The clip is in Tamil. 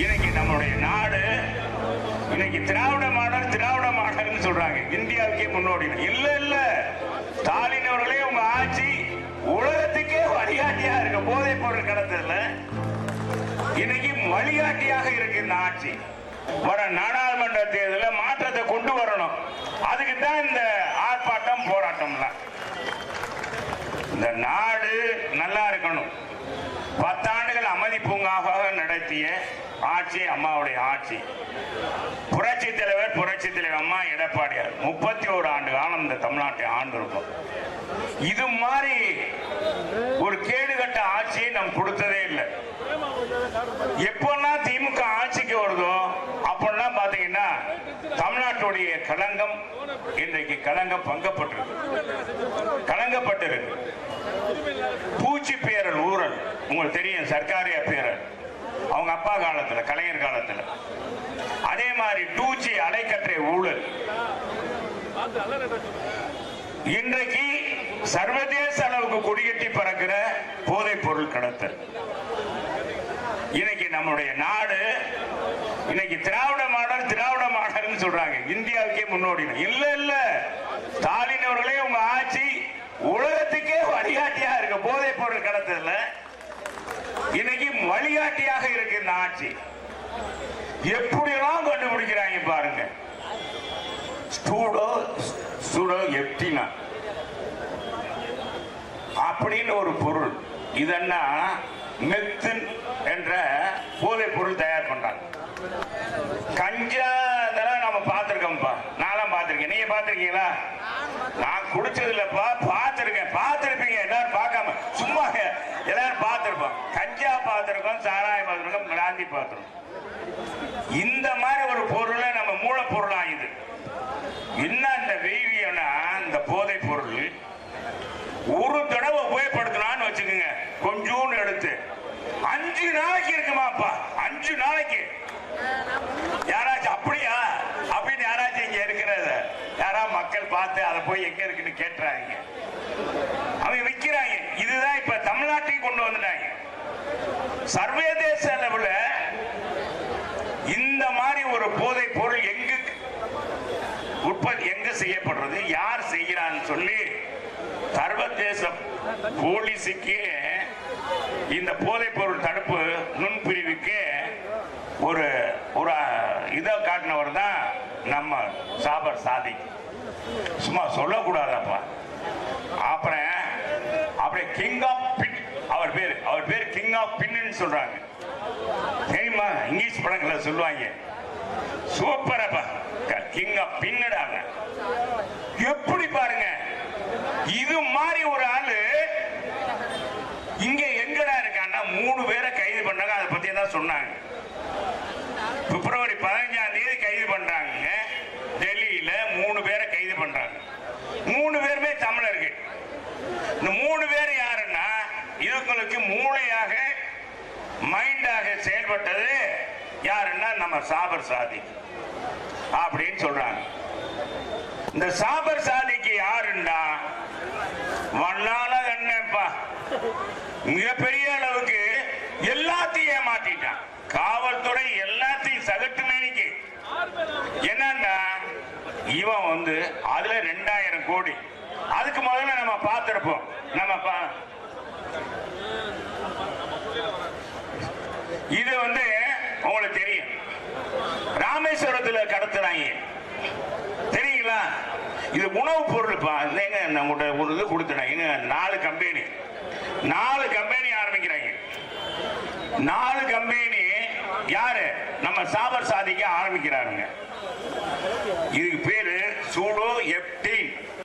இன்னைக்கு நம்மளுடைய நாடு இன்னைக்கு திராவிட மாடல் திராவிட மாடல்னு சொல்றாங்க. இந்தியாவுக்கே முன்னோடி. இல்ல இல்ல. ஸ்டாலின் அவர்களே உங்க ஆட்சி உலகத்துக்கே வழிகாட்டியா இருக்கு. போதை பொருள் கடத்தல இன்னைக்கு வழிகாட்டியாக இருக்கு இந்த ஆட்சி. வர நாடாளுமன்ற தேர்தலில் மாற்றத்தை கொண்டு வரணும். அதுக்கு தான் இந்த ஆர்ப்பாட்டம் போராட்டம்லாம் இந்த நாடு நல்லா இருக்கணும். பத்தாண்டு அகதி பூங்காவாக நடத்திய ஆட்சி அம்மாவுடைய ஆட்சி. புரட்சி தலைவர் புரட்சி தலைவர் அம்மா எடப்பாடியார். முப்பத்தி ஒரு ஆண்டு காலம் இந்த தமிழ்நாட்டை ஆண்டிருக்கோம். இது மாதிரி ஒரு கேடுகட்ட ஆட்சியை நாம் கொடுத்ததே இல்லை. எப்போல்லாம் அவருடைய களங்கம் இன்றைக்கு களங்கம் பங்கப்பட்டிருக்கு. களங்கப்பட்டிருக்கு. பூச்சி பேரல் ஊரல். உங்களுக்கு தெரியும் சர்க்காரிய பேரல். அவங்க அப்பா காலத்துல கலைஞர் காலத்துல. அதே மாதிரி டூச்சி அலைக்கற்றை ஊழல். இன்றைக்கு சர்வதேச அளவுக்கு கொடிகட்டி பறக்கிற போதைப் பொருள் கடத்தல். இன்னைக்கு நம்மளுடைய நாடு இன்னைக்கு திராவிட மாடல் திராவிட மாடல்னு சொல்றாங்க. இந்தியாவுக்கே முன்னோடி இல்ல இல்ல. ஸ்டாலின் அவர்களே உங்க ஆட்சி உலகத்துக்கே வழிகாட்டியா இருக்கு. போதைப் பொருள் கடத்தல இன்னைக்கு வழிகாட்டியாக இருக்கு இந்த ஆட்சி. எப்படியெல்லாம் கண்டுபிடிக்கிறாங்க பாருங்க. ஸ்டூடோ ஸ்டூடோ எப்டினா அப்படின்னு ஒரு பொருள். இதென்னா மெத்தின் என்ற போதைப் பொருள் தயார் பண்றாங்க. கஞ்சா இதெல்லாம் நம்ம பார்த்துருக்கோம்ப்பா. நான்லாம் பார்த்துருக்கேன். நீங்க பார்த்துருக்கீங்களா? நான் குடிச்சது இல்லப்பா பார்த்துருக்கேன். பார்த்துருப்பீங்க. எல்லாரும் பார்க்காம. சும்மா எல்லாரும் பார்த்துருப்போம். கஞ்சா பார்த்துருக்கோம் சாராயம் பார்த்துருக்கோம் காந்தி பார்த்துருக்கோம். இந்த மாதிரி ஒரு பொருளை நம்ம மூலப்பொருள் ஆயுது என்ன இந்த வீரியம்னா இந்த போதை பொருள் ஒரு தடவை உபயோகப்படுத்தலாம்னு வச்சுக்கோங்க. கொஞ்சம் எடுத்து அஞ்சு நாளைக்கு இருக்குமாப்பா அஞ்சு நாளைக்கு. யாராச்சும் அப்படியா? அப்படின்னு யாராச்சும் இங்க இருக்கிறத யாரா மக்கள் பார்த்து அதை போய் எங்க இருக்குன்னு கேட்டுறாங்க. அவங்க விற்கிறாங்க இதுதான் இப்ப தமிழ்நாட்டையும் கொண்டு வந்துட்டாங்க. சர்வதேச அளவுல இந்த மாதிரி ஒரு போதை பொருள் எங்கு உற்பத்தி எங்க செய்யப்படுறது யார் செய்கிறான்னு சொல்லி சர்வதேச போலீஸுக்கு இந்த போதைப் பொருள் தடுப்பு நுண்பிரிவுக்கு ஒரு ஒரு இதை காட்டினவர் தான் நம்ம சாபர் சாதி சும்மா சொல்லக்கூடாதப்பா. அப்புறம் அப்படியே கிங் ஆஃப் பின் அவர் பேர் அவர் பேர் கிங் ஆஃப் பின்னு சொல்றாங்க. தெரியுமா? இங்கிலீஷ் படங்களை சொல்லுவாங்க. சூப்பரப்பா. கிங் ஆஃப் பின்னடாங்க எப்படி பாருங்க. இது மாதிரி ஒரு ஆளு இங்க எங்கடா இருக்கான்னா மூணு பேரை கைது பண்ணாங்க அதை பத்தி தான் சொன்னாங்க. பிப்ரவரி பதினஞ்சாம் தேதி கைது பண்றாங்க டெல்லியில மூணு பேரை கைது பண்றாங்க. மூணு பேருமே தமிழர்கள். இந்த மூணு பேர் யாருன்னா இவங்களுக்கு மூளையாக மைண்டாக செயல்பட்டது யாருன்னா நம்ம சாபர் சாதி அப்படின்னு சொல்றாங்க. இந்த சாபர் சாதிக்கு யாருன்னா வண்ணால கண்ணப்பா மிகப்பெரிய எல்லாத்தையும் ஏமாத்திட்டான். காவல்துறை எல்லாத்தையும் சகட்டு மேனிக்கு என்னன்னா இவன் வந்து அதுல ரெண்டாயிரம் கோடி. அதுக்கு முதல்ல நம்ம பார்த்திருப்போம். நம்ம இது வந்து உங்களுக்கு தெரியும். ராமேஸ்வரத்துல கடத்துறாங்க. தெரியுங்களா? இது உணவுப் பொருள் இல்லைங்க நம்மகிட்ட ஒரு இது கொடுத்துட்டாங்க நாலு கம்பெனி நாலு கம்பெனி நாலு கம்பெனி யாரு? நம்ம சாபர் சாதிக்க ஆரம்பிக்கிறாருங்க. இதுக்கு பேரு சூடோ எப்டின்.